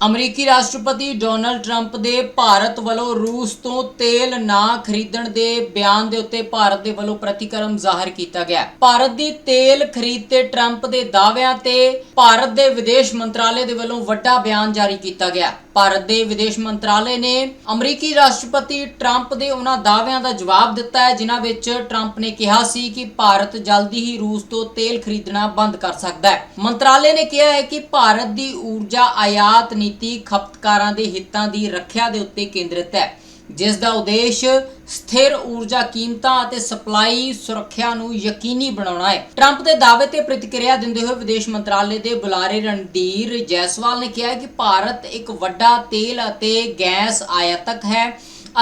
ਅਮਰੀਕੀ ਰਾਸ਼ਟਰਪਤੀ Donald Trump ਦੇ ਭਾਰਤ ਵੱਲੋਂ ਰੂਸ ਤੋਂ ਤੇਲ ਨਾ ਖਰੀਦਣ ਦੇ ਬਿਆਨ ਦੇ ਉੱਤੇ ਭਾਰਤ ਦੇ ਵੱਲੋਂ ਪ੍ਰਤੀਕਰਮ ਜ਼ਾਹਰ ਕੀਤਾ ਗਿਆ। ਭਾਰਤ ਦੀ ਤੇਲ ਖਰੀਦ ਤੇ ਟਰੰਪ ਦੇ ਦਾਅਵਿਆਂ ਤੇ ਭਾਰਤ ਦੇ ਵਿਦੇਸ਼ ਮੰਤਰਾਲੇ ਦੇ ਵੱਲੋਂ ਵੱਡਾ ਬਿਆਨ ਜਾਰੀ ਕੀਤਾ ਗਿਆ। ਭਾਰਤ ਦੇ ਵਿਦੇਸ਼ ਮੰਤਰਾਲੇ ਨੇ ਅਮਰੀਕੀ ਰਾਸ਼ਟਰਪਤੀ ਟਰੰਪ ਦੇ ਉਹਨਾਂ ਦਾਅਵਿਆਂ ਦਾ ਜਵਾਬ ਦਿੱਤਾ ਹੈ, ਜਿਨ੍ਹਾਂ ਵਿੱਚ ਟਰੰਪ ਨੇ ਕਿਹਾ ਸੀ ਕਿ ਭਾਰਤ ਜਲਦੀ ਹੀ ਰੂਸ ਤੋਂ ਤੇਲ ਖਰੀਦਣਾ ਬੰਦ ਕਰ ਸਕਦਾ ਹੈ। ਮੰਤਰਾਲੇ ਨੇ ਕਿਹਾ ਹੈ ਕਿ ਭਾਰਤ ਦੀ ਊਰਜਾ ਆਯਾਤ ਨੀਤੀ ਖਪਤਕਾਰਾਂ ਦੇ ਹਿੱਤਾਂ ਦੀ ਰੱਖਿਆ ਦੇ ਉੱਤੇ ਕੇਂਦਰਿਤ ਹੈ। ਜਿਸ ਦਾ ਉਦੇਸ਼ ਸਥਿਰ ਊਰਜਾ ਕੀਮਤਾਂ ਅਤੇ ਸਪਲਾਈ ਸੁਰੱਖਿਆ ਨੂੰ ਯਕੀਨੀ ਬਣਾਉਣਾ ਹੈ। ਟਰੰਪ ਦੇ ਦਾਅਵੇ ਤੇ ਪ੍ਰਤੀਕਿਰਿਆ ਦਿੰਦੇ ਹੋਏ ਵਿਦੇਸ਼ ਮੰਤਰਾਲੇ ਦੇ ਬੁਲਾਰੇ ਰਣਧੀਰ ਜੈਸਵਾਲ ਨੇ ਕਿਹਾ ਕਿ ਭਾਰਤ ਇੱਕ ਵੱਡਾ ਤੇਲ ਅਤੇ ਗੈਸ ਆਯਾਤਕ ਹੈ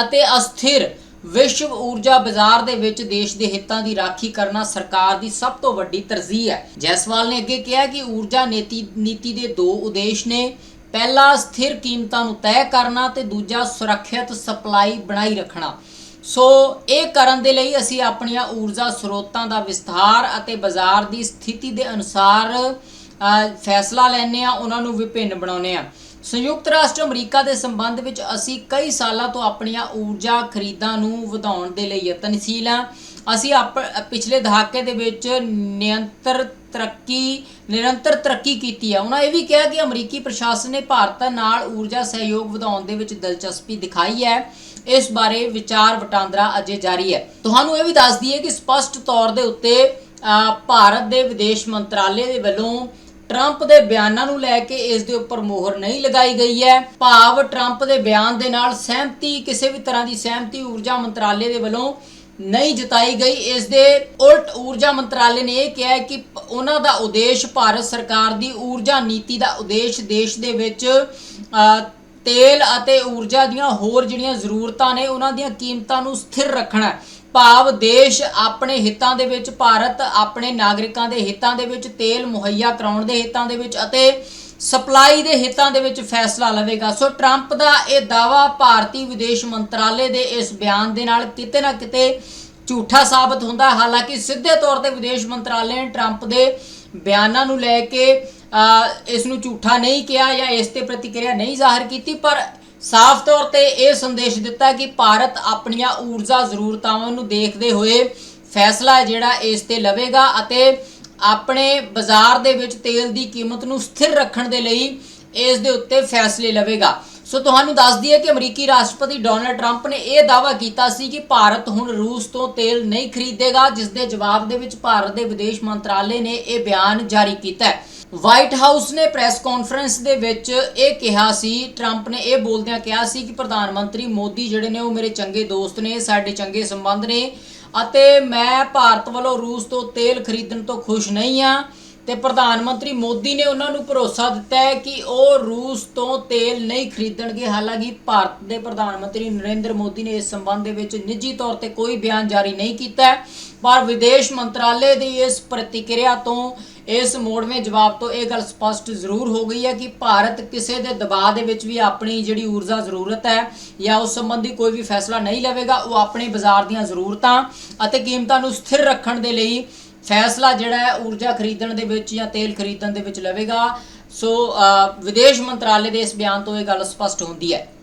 ਅਤੇ ਅਸਥਿਰ ਵਿਸ਼ਵ ਊਰਜਾ ਬਾਜ਼ਾਰ ਦੇ ਵਿੱਚ ਦੇਸ਼ ਦੇ ਹਿੱਤਾਂ ਦੀ ਰਾਖੀ ਕਰਨਾ ਸਰਕਾਰ ਦੀ ਸਭ ਤੋਂ ਵੱਡੀ ਤਰਜੀਹ ਹੈ। ਜੈਸਵਾਲ ਨੇ ਅੱਗੇ ਕਿਹਾ ਕਿ ਊਰਜਾ ਨੀਤੀ ਨੀਤੀ ਦੇ ਦੋ ਉਦੇਸ਼ ਨੇ ਪਹਿਲਾ ਸਥਿਰ ਕੀਮਤਾਂ ਨੂੰ ਤੈਅ ਕਰਨਾ ਤੇ ਦੂਜਾ ਸੁਰੱਖਿਅਤ ਸਪਲਾਈ ਬਣਾਈ ਰੱਖਣਾ। ਸੋ ਇਹ ਕਰਨ ਦੇ ਲਈ ਅਸੀਂ ਆਪਣੀਆਂ ਊਰਜਾ ਸਰੋਤਾਂ ਦਾ ਵਿਸਥਾਰ ਅਤੇ ਬਾਜ਼ਾਰ ਦੀ ਸਥਿਤੀ ਦੇ ਅਨੁਸਾਰ ਫੈਸਲਾ ਲੈਣੇ ਆ ਉਹਨਾਂ ਨੂੰ ਵਿਭਿੰਨ ਬਣਾਉਣੇ ਆ ਸੰਯੁਕਤ ਰਾਸ਼ਟਰ ਅਮਰੀਕਾ ਦੇ ਸੰਬੰਧ ਵਿੱਚ ਅਸੀਂ ਕਈ ਸਾਲਾਂ ਤੋਂ ਆਪਣੀਆਂ ਊਰਜਾ ਖਰੀਦਾਂ ਨੂੰ ਵਧਾਉਣ ਦੇ ਲਈ ਯਤਨਸ਼ੀਲ ਹਾਂ। ਅਸੀਂ ਆਪ, ਪਿਛਲੇ ਦਹਾਕੇ ਦੇ ਵਿੱਚ ਨਿਰੰਤਰ ਤਰੱਕੀ, ਨਿਰੰਤਰ ਤਰੱਕੀ ਕੀਤੀ ਹੈ ਉਹਨਾਂ ਇਹ ਵੀ ਕਿਹਾ ਕਿ ਅਮਰੀਕੀ ਪ੍ਰਸ਼ਾਸਨ ਨੇ ਭਾਰਤ ਨਾਲ ਊਰਜਾ ਸਹਿਯੋਗ ਵਧਾਉਣ ਦੇ ਵਿੱਚ ਦਿਲਚਸਪੀ ਦਿਖਾਈ ਹੈ। ਇਸ ਬਾਰੇ ਵਿਚਾਰ ਵਟਾਂਦਰਾ ਅਜੇ ਜਾਰੀ ਹੈ। ਤੁਹਾਨੂੰ ਇਹ ਵੀ ਦੱਸ ਦਈਏ ਕਿ ਸਪਸ਼ਟ ਤੌਰ ਦੇ ਉੱਤੇ ਭਾਰਤ ਦੇ ਵਿਦੇਸ਼ ਮੰਤਰਾਲੇ ਦੇ ਵੱਲੋਂ ਟਰੰਪ ਦੇ ਬਿਆਨਾਂ ਨੂੰ ਲੈ ਕੇ ਇਸ ਦੇ ਉੱਪਰ ਮੋਹਰ ਨਹੀਂ ਲਗਾਈ ਗਈ ਹੈ। ਭਾਵ ਟਰੰਪ ਦੇ ਬਿਆਨ ਦੇ ਨਾਲ ਸਹਿਮਤੀ, ਕਿਸੇ ਵੀ ਤਰ੍ਹਾਂ ਦੀ ਸਹਿਮਤੀ ਊਰਜਾ ਮੰਤਰਾਲੇ ਦੇ ਵੱਲੋਂ ਨਹੀਂ ਜਤਾਈ ਗਈ। ਇਸ ਦੇ ਉਲਟ ਊਰਜਾ ਮੰਤਰਾਲੇ ਨੇ ਇਹ ਕਿਹਾ ਕਿ ਉਹਨਾਂ ਦਾ ਉਦੇਸ਼ ਭਾਰਤ ਸਰਕਾਰ ਦੀ ਊਰਜਾ ਨੀਤੀ ਦਾ ਉਦੇਸ਼ ਦੇਸ਼ ਦੇ ਵਿੱਚ ਤੇਲ ਅਤੇ ਊਰਜਾ ਦੀਆਂ ਹੋਰ ਜਿਹੜੀਆਂ ਜ਼ਰੂਰਤਾਂ ਨੇ, ਉਹਨਾਂ ਦੀਆਂ ਕੀਮਤਾਂ ਨੂੰ ਸਥਿਰ ਰੱਖਣਾ ਹੈ। ਭਾਵ ਦੇਸ਼ ਆਪਣੇ ਹਿੱਤਾਂ ਦੇ ਵਿੱਚ, ਭਾਰਤ ਆਪਣੇ ਨਾਗਰਿਕਾਂ ਦੇ ਹਿੱਤਾਂ ਦੇ ਵਿੱਚ, ਤੇਲ ਮੁਹੱਈਆ ਕਰਾਉਣ ਦੇ ਹਿੱਤਾਂ ਦੇ ਵਿੱਚ ਅਤੇ ਸਪਲਾਈ ਦੇ ਹਿੱਤਾਂ ਦੇ ਵਿੱਚ ਫੈਸਲਾ ਲਵੇਗਾ। ਸੋ ਟਰੰਪ ਦਾ ਇਹ ਦਾਵਾ ਭਾਰਤੀ ਵਿਦੇਸ਼ ਮੰਤਰਾਲੇ ਦੇ ਇਸ ਬਿਆਨ ਦੇ ਨਾਲ ਕਿਤੇ ਨਾ ਕਿਤੇ ਝੂਠਾ ਸਾਬਤ ਹੁੰਦਾ ਹਾਲਾਂਕਿ ਸਿੱਧੇ ਤੌਰ ਤੇ ਵਿਦੇਸ਼ ਮੰਤਰਾਲੇ ਨੇ ਟਰੰਪ ਦੇ ਬਿਆਨਾਂ ਨੂੰ ਲੈ ਕੇ ਇਸ ਨੂੰ ਝੂਠਾ ਨਹੀਂ ਕਿਹਾ ਜਾਂ ਇਸ ਤੇ ਪ੍ਰਤੀਕਿਰਿਆ ਨਹੀਂ ਜ਼ਾਹਰ ਕੀਤੀ, ਪਰ ਸਾਫ਼ ਤੌਰ ਤੇ ਇਹ ਸੰਦੇਸ਼ ਦਿੱਤਾ ਕਿ ਭਾਰਤ ਆਪਣੀਆਂ ਊਰਜਾ ਜ਼ਰੂਰਤਾਵਾਂ ਨੂੰ ਦੇਖਦੇ ਹੋਏ ਫੈਸਲਾ ਜਿਹੜਾ ਇਸ ਤੇ ਲਵੇਗਾ ਅਤੇ ਆਪਣੇ ਬਾਜ਼ਾਰ ਦੇ ਵਿੱਚ ਤੇਲ ਦੀ ਕੀਮਤ ਨੂੰ ਸਥਿਰ ਰੱਖਣ ਦੇ ਲਈ ਇਸ ਦੇ ਉੱਤੇ ਫੈਸਲੇ ਲਵੇਗਾ। ਸੋ ਤੁਹਾਨੂੰ ਦੱਸ ਦਈਏ ਕਿ ਅਮਰੀਕੀ ਰਾਸ਼ਟਰਪਤੀ ਡੋਨਲਡ ਟਰੰਪ ਨੇ ਇਹ ਦਾਅਵਾ ਕੀਤਾ ਸੀ ਕਿ ਭਾਰਤ ਹੁਣ ਰੂਸ ਤੋਂ ਤੇਲ ਨਹੀਂ ਖਰੀਦੇਗਾ, ਜਿਸ ਦੇ ਜਵਾਬ ਦੇ ਵਿੱਚ ਭਾਰਤ ਦੇ ਵਿਦੇਸ਼ ਮੰਤਰਾਲੇ ਨੇ ਇਹ ਬਿਆਨ ਜਾਰੀ ਕੀਤਾ ਹੈ। ਵਾਈਟ ਹਾਊਸ ਨੇ ਪ੍ਰੈਸ ਕਾਨਫਰੰਸ ਦੇ ਵਿੱਚ ਇਹ ਕਿਹਾ ਸੀ, ਟਰੰਪ ਨੇ ਇਹ ਬੋਲਦਿਆਂ ਕਿਹਾ ਸੀ ਕਿ ਪ੍ਰਧਾਨ ਮੰਤਰੀ ਮੋਦੀ ਜਿਹੜੇ ਨੇ ਉਹ ਮੇਰੇ ਚੰਗੇ ਦੋਸਤ ਨੇ, ਸਾਡੇ ਚੰਗੇ ਸੰਬੰਧ ਨੇ। ਅਤੇ ਮੈਂ ਭਾਰਤ ਵੱਲੋਂ ਰੂਸ ਤੋਂ ਤੇਲ ਖਰੀਦਣ ਤੋਂ ਖੁਸ਼ ਨਹੀਂ ਆ ਤੇ ਪ੍ਰਧਾਨ ਮੰਤਰੀ ਮੋਦੀ ਨੇ ਉਹਨਾਂ ਨੂੰ ਭਰੋਸਾ ਦਿੱਤਾ ਹੈ ਕਿ ਉਹ ਰੂਸ ਤੋਂ ਤੇਲ ਨਹੀਂ ਖਰੀਦਣਗੇ। ਹਾਲਾਂਕਿ ਭਾਰਤ ਦੇ ਪ੍ਰਧਾਨ ਮੰਤਰੀ ਨਰਿੰਦਰ ਮੋਦੀ ਨੇ ਇਸ ਸੰਬੰਧ ਦੇ ਵਿੱਚ ਨਿੱਜੀ ਤੌਰ ਤੇ ਕੋਈ ਬਿਆਨ ਜਾਰੀ ਨਹੀਂ ਕੀਤਾ ਪਰ ਵਿਦੇਸ਼ ਮੰਤਰਾਲੇ ਦੀ ਇਸ ਪ੍ਰਤੀਕਿਰਿਆ ਤੋਂ ਇਸ ਮੋੜਵੇਂ ਜਵਾਬ ਤੋਂ ਇਹ ਗੱਲ ਸਪਸ਼ਟ ਜ਼ਰੂਰ ਹੋ ਗਈ ਹੈ ਕਿ ਭਾਰਤ ਕਿਸੇ ਦੇ ਦਬਾਅ ਦੇ ਵਿੱਚ ਵੀ ਆਪਣੀ ਜਿਹੜੀ ਊਰਜਾ ਜ਼ਰੂਰਤ ਹੈ ਜਾਂ ਉਸ ਸੰਬੰਧੀ ਕੋਈ ਵੀ ਫੈਸਲਾ ਨਹੀਂ ਲਵੇਗਾ, ਉਹ ਆਪਣੇ ਬਾਜ਼ਾਰ ਦੀਆਂ ਜ਼ਰੂਰਤਾਂ ਅਤੇ ਕੀਮਤਾਂ ਨੂੰ ਸਥਿਰ ਰੱਖਣ ਦੇ ਲਈ ਫੈਸਲਾ ਜਿਹੜਾ ਹੈ ਊਰਜਾ ਖਰੀਦਣ ਦੇ ਵਿੱਚ ਜਾਂ ਤੇਲ ਖਰੀਦਣ ਦੇ ਵਿੱਚ ਲਵੇਗਾ। ਸੋ ਵਿਦੇਸ਼ ਮੰਤਰਾਲੇ ਦੇ ਇਸ ਬਿਆਨ ਤੋਂ ਇਹ ਗੱਲ ਸਪਸ਼ਟ ਹੁੰਦੀ ਹੈ।